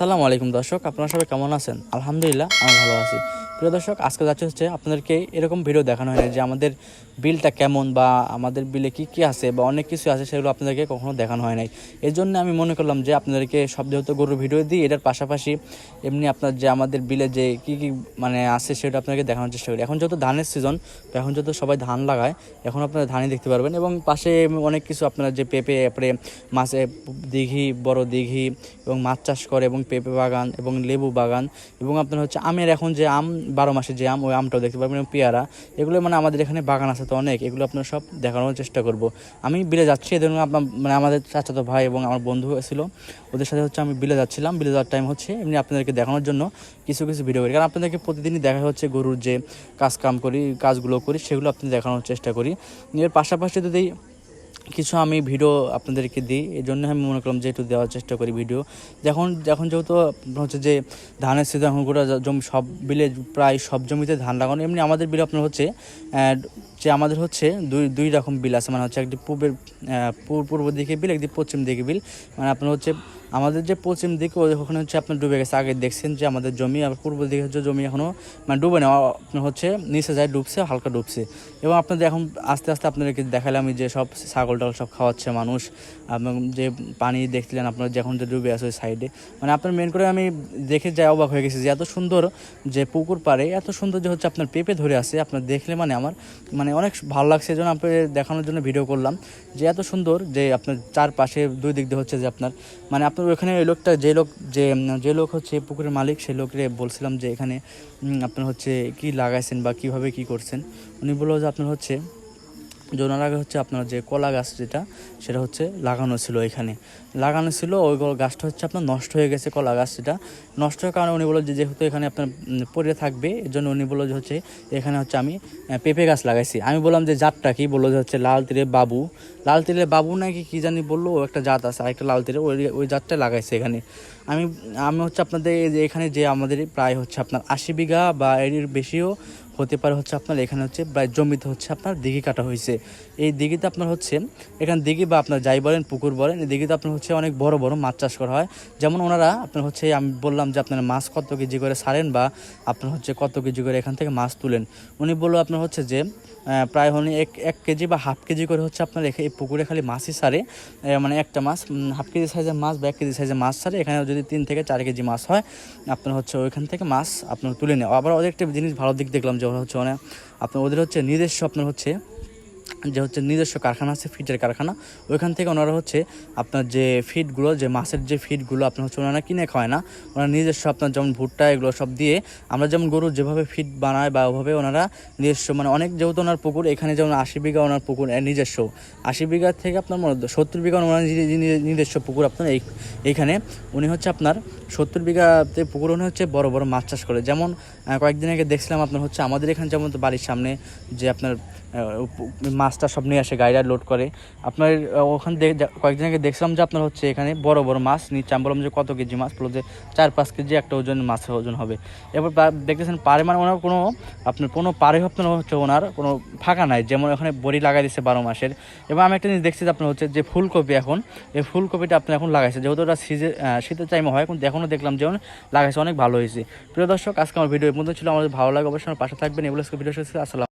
আসসালামু আলাইকুম দর্শক আপনারা সবাই কেমন আছেন? আলহামদুলিল্লাহ আমি ভালো আছি। প্রিয় দর্শক, আজকে যাচ্ছে হচ্ছে আপনাদেরকে এরকম ভিডিও দেখানো হয় যে আমাদের বিলটা কেমন বা আমাদের বিলে কি কি আছে বা অনেক কিছু আছে সেগুলো আপনাদেরকে কখনো দেখানো হয় নাই। এই জন্য আমি মনে করলাম যে আপনাদেরকে সব যেহেতু গরুর ভিডিও দিই, এটার পাশাপাশি এমনি আপনার যে আমাদের বিলে যে কি কি মানে আছে সেটা আপনাদেরকে দেখানোর চেষ্টা করি। এখন যেহেতু ধানের সিজন এখন যেহেতু সবাই ধান লাগায়, এখন আপনারা ধানই দেখতে পারবেন এবং পাশে অনেক কিছু আপনারা যে পেঁপে এরপরে মাছে দিঘি, বড় দিঘি এবং মাছ চাষ করে এবং পেঁপে বাগান এবং লেবু বাগান এবং আপনার হচ্ছে আমের এখন যে আম বারো মাসে যে আম, ওই আমটাও দেখতে পারবেন, এবং পেয়ারা। এগুলো মানে আমাদের এখানে বাগান আছে তো অনেক, এগুলো আপনারা সব দেখানোর চেষ্টা করব। আমি বিলে যাচ্ছি, এদের আপনার মানে আমাদের চাচাতো ভাই এবং আমার বন্ধু ছিল, ওদের সাথে হচ্ছে আমি বিলে যাচ্ছিলাম। বিলে যাওয়ার টাইম হচ্ছে, এমনি আপনাদেরকে দেখানোর জন্য কিছু কিছু ভিডিও করি। কারণ আপনাদেরকে প্রতিদিনই দেখা হচ্ছে গরুর যে কাজ কাম করি, কাজগুলো করি, সেগুলো আপনি দেখানোর চেষ্টা করি। এর পাশাপাশি যদি কিছু আমি ভিডিও আপনাদেরকে দিই এই জন্য আমি মনে করলাম যে একটু দেওয়ার চেষ্টা করি ভিডিও। যখন যখন যেহেতু হচ্ছে যে ধানের সিজন এখন গোটা জমি সব বিলে প্রায় সব জমিতে ধান লাগানো, এমনি আমাদের বিলে আপনার হচ্ছে যে আমাদের হচ্ছে দুই দুই রকম বিল আছে। মানে হচ্ছে একটি পূর্বের পূর্ব দিকে বিল, একটি পশ্চিম দিকে বিল। মানে আপনার হচ্ছে, আমাদের যে পশ্চিম দিকে ওখানে হচ্ছে আপনার ডুবে গেছে। আগে দেখছেন যে আমাদের জমি, আর পূর্ব দিকে হচ্ছে জমি এখনও মানে ডুবে না আপনার হচ্ছে নিচে যায় ডুবছে, হালকা ডুবছে। এবং আপনাদের এখন আস্তে আস্তে আপনাদেরকে দেখালাম যে সব ছাগল টাগল সব খাওয়াচ্ছে মানুষ। এবং যে পানি দেখছিলেন আপনার যখন যে ডুবে আছে ওই সাইডে। মানে আপনার মেন করে আমি দেখে যাই অবাক হয়ে গেছি যে এত সুন্দর যে পুকুর পাড়ে, এত সুন্দর যে হচ্ছে আপনার পেঁপে ধরে আছে। আপনার দেখলে মানে আমার মানে অনেক ভালো লাগছে এই জন্য আপনাদের দেখানোর জন্য ভিডিও করলাম। যে এত সুন্দর যে আপনার চারপাশে দুই দিক দিয়ে হচ্ছে যে আপনার মানে আপনার ওখানে ওই লোকটা যে লোক, যে যে লোক হচ্ছে পুকুরের মালিক, সেই লোকরে বলছিলাম যে এখানে আপনার হচ্ছে কি লাগাইছেন বা কীভাবে কি করছেন? উনি বলল যে আপনার হচ্ছে যে ওনার আগে হচ্ছে আপনার যে কলা গাছ যেটা, সেটা হচ্ছে লাগানো ছিল এখানে। লাগানো ছিল, ওই গাছটা হচ্ছে আপনার নষ্ট হয়ে গেছে কলা গাছ যেটা। নষ্ট হওয়ার কারণে উনি বলল যে যেহেতু এখানে আপনার পড়ে থাকবে এর জন্য উনি বলল যে হচ্ছে এখানে হচ্ছে আমি পেঁপে গাছ লাগাইছি। আমি বললাম যে জাতটা কি? বলল যে হচ্ছে লাল তীরে বাবু। লাল তীরে বাবু নাকি কি জানি বলল, ও একটা জাত আছে, আরেকটা লাল তীরে ওই ওই জাতটা লাগাইছে এখানে। আমি আমি হচ্ছে আপনাদের এখানে যে আমাদের প্রায় হচ্ছে আপনার আশি বিঘা বা এর বেশিও হতে পারে হচ্ছে আপনার, এখানে হচ্ছে প্রায় জমিতে হচ্ছে আপনার দিঘি কাটা হয়েছে। এই দিঘিতে আপনার হচ্ছে, এখানে দিঘি বা আপনার যাই বলেন, পুকুর বলেন, এই দিঘিতে আপনার হচ্ছে অনেক বড় বড় মাছ চাষ করা হয়। যেমন ওনারা আপনার হচ্ছে, আমি বললাম যে আপনার মাছ কত কেজি করে সারেন বা আপনার হচ্ছে কত কেজি করে এখান থেকে মাছ তুলেন। উনি বলল আপনার হচ্ছে যে প্রায় উনি এক এক কেজি বা হাফ কেজি করে হচ্ছে আপনার এই পুকুরে খালি মাছই সারে। মানে একটা মাছ হাফ কেজি সাইজের মাছ বা এক কেজি সাইজের মাছ সারে। এখানে যদি তিন থেকে চার কেজি মাছ হয়, আপনার হচ্ছে ওইখান থেকে মাছ আপনার তুলে নেওয়া। আবার অনেকটা জিনিস ভালো দিক দেখলাম যে ওরা হচ্ছে অনেক আপনার ওদের হচ্ছে নিজস্ব আপনার হচ্ছে যে হচ্ছে নিজস্ব কারখানা আছে ফিটের কারখানা। ওইখান থেকে ওনারা হচ্ছে আপনার যে ফিডগুলো যে মাছের যে ফিডগুলো আপনার হচ্ছে ওনারা কিনে খাওয়ায় না। ওনারা নিজস্ব আপনার যেমন ভুট্টা এগুলো সব দিয়ে আমরা যেমন গরু যেভাবে ফিড বানায় বা ওভাবে ওনারা নিজস্ব মানে অনেক যেহেতু ওনার পুকুর, এখানে যেমন আশি বিঘা ওনার পুকুর নিজস্ব। আশি বিঘা থেকে আপনার মনে সত্তর বিঘা ওনার নিজে- নিজে- নিজস্ব পুকুর আপনার এই এইখানে উনি হচ্ছে আপনার সত্তর বিঘাতে পুকুর উনি হচ্ছে বড় বড় মাছ চাষ করে। যেমন কয়েকদিন আগে দেখছিলাম আপনার হচ্ছে আমাদের এখানে যেমন বাড়ির সামনে যে আপনার মাছটা সব নিয়ে আসে গাড়িটা লোড করে। আপনার ওখানে কয়েকদিন আগে দেখছিলাম যে আপনার হচ্ছে এখানে বড় বড় মাছ নিচ্ছে আমি বললাম যে কত কেজি মাছ? বলল যে চার পাঁচ কেজি একটা ওজন মাছের ওজন হবে। এবার দেখতেছেন পারে মানে ওনার কোনো, আপনার কোনো পারে আপনার হচ্ছে ওনার কোনো ফাঁকা নাই। যেমন ওখানে বড়ি লাগাই দিচ্ছে বারো মাসের। এবং আমি একটা জিনিস দেখছি যে আপনার হচ্ছে যে ফুলকপি এখন, এই ফুলকপিটা আপনি এখন লাগাইছে। যেহেতু ওটা সিজে শীতের টাইমে হয়, কিন্তু এখনও দেখলাম যেমন লাগাইছে, অনেক ভালো হয়েছে। প্রিয় দর্শক, আজকে আমার ভিডিও মধ্যে ছিল। আমাদের ভালো লাগে অবশ্যই পাশে থাকবেন। এগুলো ভিডিও শেষ আসসালাম